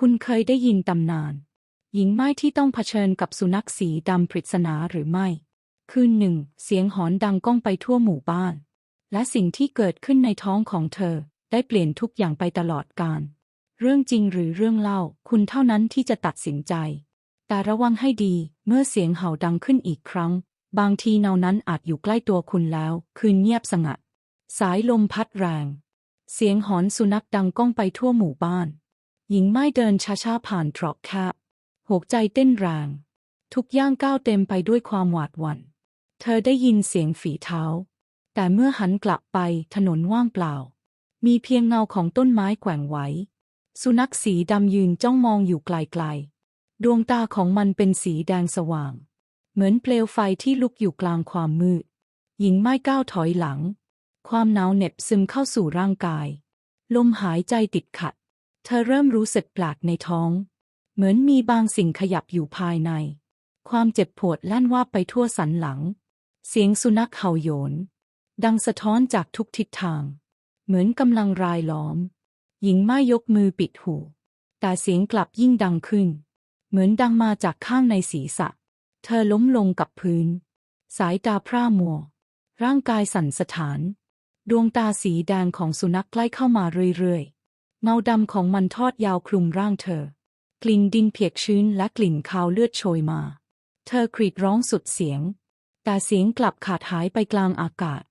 คุณเคยได้ยินตำนาน หญิงไม้ที่ต้องเผชิญกับสุนัขสีดำปริศนาหรือไม่ คืนหนึ่ง เสียงหอนดังก้องไปทั่วหมู่บ้าน และสิ่งที่เกิดขึ้นในท้องของเธอ ได้เปลี่ยนทุกอย่างไปตลอดกาลเรื่องจริงหรือเรื่องเล่า คุณเท่านั้นที่จะตัดสินใจ แต่ระวังให้ดีเมื่อเสียงเห่าดังขึ้นอีกครั้ง บางทีเนานั้นอาจอยู่ใกล้ตัวคุณแล้ว คืนเงียบสงัด สายลมพัดแรง เสียงหอนสุนัขดังก้องไปทั่วหมู่บ้าน หญิงไม้เดินช้าๆผ่านตรอกแคบหัวใจเต้นแรง ทุกย่างก้าวเต็มไปด้วยความหวาดหวัน่น เธอได้ยินเสียงฝีเท้า แต่เมื่อหันกลับไปถนนว่างเปล่า มีเพียงเงาของต้นไม้แกว่งไหว สุนัขสีดำยืนจ้องมองอยู่ไกลๆ ดวงตาของมันเป็นสีแดงสว่าง เหมือนเปลวไฟที่ลุกอยู่กลางความมืด หญิงไม้ก้าวถอยหลัง ความหนาวเหน็บซึมเข้าสู่ร่างกาย ลมหายใจติดขัด เธอเริ่มรู้สึกแปลกในท้อง เหมือนมีบางสิ่งขยับอยู่ภายใน ความเจ็บปวดลั่นว่าไปทั่วสันหลัง เสียงสุนัขเห่าโยน ดังสะท้อนจากทุกทิศทาง เหมือนกำลังรายล้อม หญิงไม้ยกมือปิดหู แต่เสียงกลับยิ่งดังขึ้น เหมือนดังมาจากข้างในศีรษะ เธอล้มลงกับพื้น สายตาพร่ามัว ร่างกายสั่นสะท้าน ดวงตาสีแดงของสุนัขใกล้เข้ามาเรื่อยๆ เงาดำของมันทอดยาวคลุมร่างเธอ กลิ่นดินเปียกชื้นและกลิ่นคาวเลือดโชยมา เธอกรีดร้องสุดเสียง แต่เสียงกลับขาดหายไปกลางอากาศ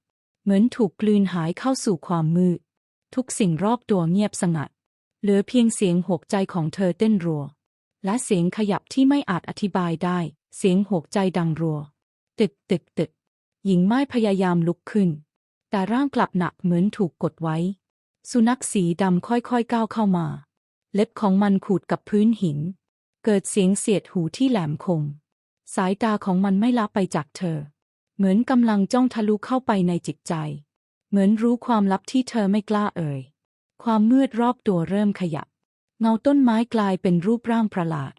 เหมือนถูกกลืนหายเข้าสู่ความมืด ทุกสิ่งรอบตัวเงียบสงัด เหลือเพียงเสียงหกใจของเธอเต้นรัว และเสียงขยับที่ไม่อาจอธิบายได้ เสียงหกใจดังรัว ตึกตึกตึกหญิงไม้พยายามลุกขึ้น แต่ร่างกลับหนักเหมือนถูกกดไว้ สุนัขสีดำค่อยๆก้าวเข้ามา เล็บของมันขูดกับพื้นหิน เกิดเสียงเสียดหูที่แหลมคม สายตาของมันไม่ละไปจากเธอ เหมือนกำลังจ้องทะลุเข้าไปในจิตใจ เหมือนรู้ความลับที่เธอไม่กล้าเอ่ย ความมืดรอบตัวเริ่มขยับ เงาต้นไม้กลายเป็นรูปร่างประหลาด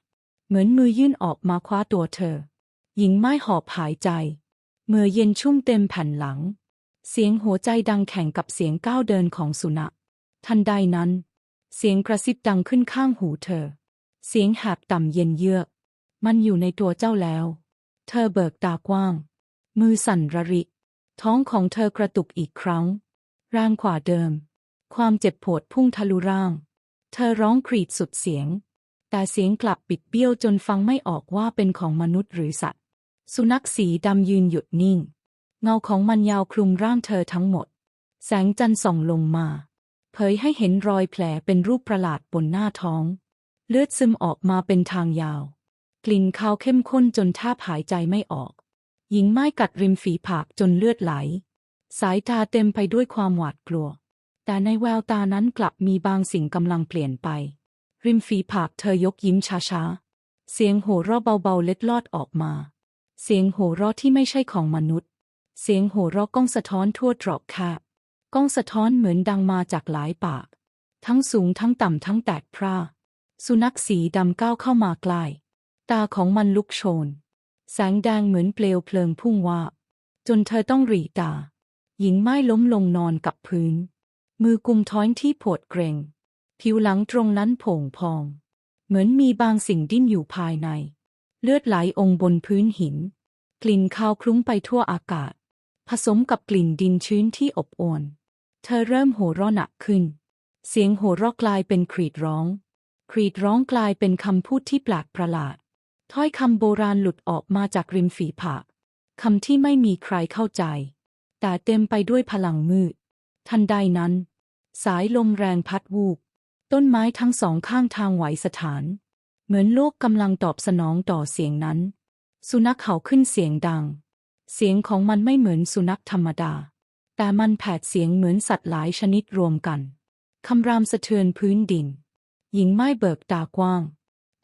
เหมือนมือยื่นออกมาคว้าตัวเธอ หญิงไม้หอบหายใจ เมื่อเย็นชุ่มเต็มแผ่นหลัง เสียงหัวใจดังแข่งกับเสียงก้าวเดินของสุนัข ทันใดนั้น เสียงกระซิบดังขึ้นข้างหูเธอ เสียงแหบต่ำเย็นเยือก มันอยู่ในตัวเจ้าแล้ว เธอเบิกตากว้าง มือสั่นระริ ท้องของเธอกระตุกอีกครั้ง ร่างขวาเดิม ความเจ็บปวดพุ่งทะลุร่าง เธอร้องครีดสุดเสียง แต่เสียงกลับปิดเบี้ยวจนฟังไม่ออกว่าเป็นของมนุษย์หรือสัตว์ สุนัขสีดำยืนหยุดนิ่ง เงาของมันยาวคลุมร่างเธอทั้งหมด แสงจันทร์ส่องลงมา เผยให้เห็นรอยแผลเป็นรูปประหลาดบนหน้าท้อง เลือดซึมออกมาเป็นทางยาว กลิ่นคาวเข้มข้นจนแทบหายใจไม่ออก หญิงไม้กัดริมฝีปากจนเลือดไหล สายตาเต็มไปด้วยความหวาดกลัว แต่ในแววตานั้นกลับมีบางสิ่งกำลังเปลี่ยนไป ริมฝีปากเธอยกยิ้มช้าๆ เสียงโห่เราะเบาๆเล็ดลอดออกมา เสียงโห่เราะที่ไม่ใช่ของมนุษย์ เสียงโห่เราะก้องสะท้อนทั่วตรอกแคบ ก้องสะท้อนเหมือนดังมาจากหลายปาก ทั้งสูงทั้งต่ำทั้งแตกพร่า สุนัขสีดำก้าวเข้ามาใกล้ตาของมันลุกโชน แสงแดงเหมือนเปลวเพลิงพุ่งวาจนเธอต้องหรีตา หญิงไม้ล้มลงนอนกับพื้น มือกุมท้อยที่ปวดเกรง ผิวหลังตรงนั้นโผงพอง เหมือนมีบางสิ่งดิ้นอยู่ภายใน เลือดไหลองบนพื้นหิน กลิ่นคาวคลุ้งไปทั่วอากาศ ผสมกับกลิ่นดินชื้นที่อบอวน เธอเริ่มโห่ร้อหนักขึ้น เสียงโห่ร้อกลายเป็นครีดร้อง ครีดร้องกลายเป็นคำพูดที่แปลกประหลาด ถ้อยคำโบราณหลุดออกมาจากริมฝีปากคำที่ไม่มีใครเข้าใจ แต่เต็มไปด้วยพลังมืด ทันใดนั้น สายลมแรงพัดวูบ ต้นไม้ทั้งสองข้างทางไหวสถาน เหมือนโลกกำลังตอบสนองต่อเสียงนั้น สุนัขเขาขึ้นเสียงดัง เสียงของมันไม่เหมือนสุนัขธรรมดา แต่มันแผดเสียงเหมือนสัตว์หลายชนิดรวมกันคำรามสะเทือนพื้นดิน หญิงไม้เบิกตากว้าง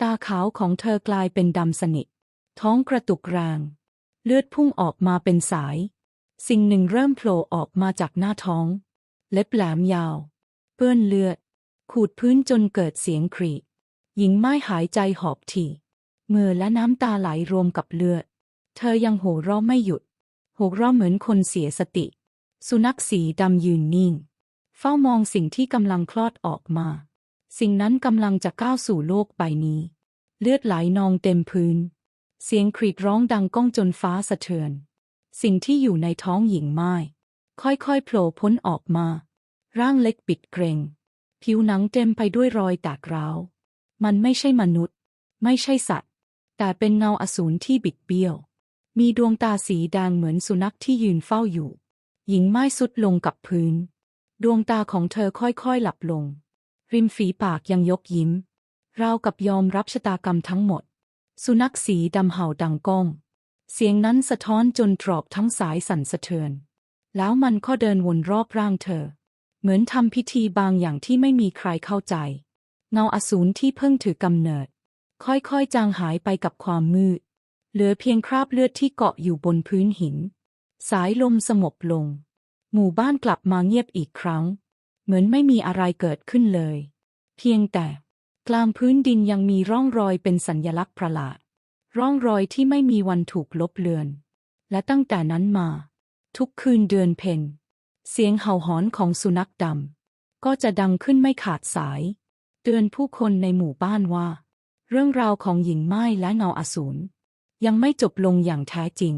ตาขาวของเธอกลายเป็นดำสนิท ท้องกระตุกแรง เลือดพุ่งออกมาเป็นสาย สิ่งหนึ่งเริ่มโผล่ออกมาจากหน้าท้อง เล็บแหลมยาว เปื้อนเลือด ขูดพื้นจนเกิดเสียงครีหญิงไม้หายใจหอบถี่เมื่อและน้ำตาไหลรวมกับเลือด เธอยังโห่ร้องไม่หยุด โห่ร้องเหมือนคนเสียสติ สุนัขสีดำยืนนิ่ง เฝ้ามองสิ่งที่กำลังคลอดออกมา สิ่งนั้นกำลังจะก้าวสู่โลกใบนี้ เลือดไหลนองเต็มพื้น เสียงกรีดร้องดังก้องจนฟ้าสะเทือน สิ่งที่อยู่ในท้องหญิงไม้ค่อยๆโผล่พ้นออกมา ร่างเล็กปิดเกรง ผิวหนังเต็มไปด้วยรอยแตกร้าว มันไม่ใช่มนุษย์ ไม่ใช่สัตว์ แต่เป็นเงาอสูรที่บิดเบี้ยว มีดวงตาสีแดงเหมือนสุนัขที่ยืนเฝ้าอยู่ หญิงไม้สุดลงกับพื้น ดวงตาของเธอค่อยๆหลับลง ริมฝีปากยังยกยิ้ม ราวกับยอมรับชะตากรรมทั้งหมด สุนัขสีดำเห่าดังก้อง เสียงนั้นสะท้อนจนตรอกทั้งสายสั่นสะเทือน แล้วมันก็เดินวนรอบร่างเธอ เหมือนทำพิธีบางอย่างที่ไม่มีใครเข้าใจ เงาอสูรที่เพิ่งถือกำเนิด ค่อยๆจางหายไปกับความมืด เหลือเพียงคราบเลือดที่เกาะอยู่บนพื้นหิน สายลมสงบลง หมู่บ้านกลับมาเงียบอีกครั้ง เหมือนไม่มีอะไรเกิดขึ้นเลย เพียงแต่กลางพื้นดินยังมีร่องรอยเป็นสัญญลักษณ์ประหลาด ร่องรอยที่ไม่มีวันถูกลบเลือน และตั้งแต่นั้นมา ทุกคืนเดือนเพ็ญเสียงเห่าหอนของสุนัขดำก็จะดังขึ้นไม่ขาดสาย เตือนผู้คนในหมู่บ้านว่า เรื่องราวของหญิงไม้และเงาอสูรยังไม่จบลงอย่างแท้จริง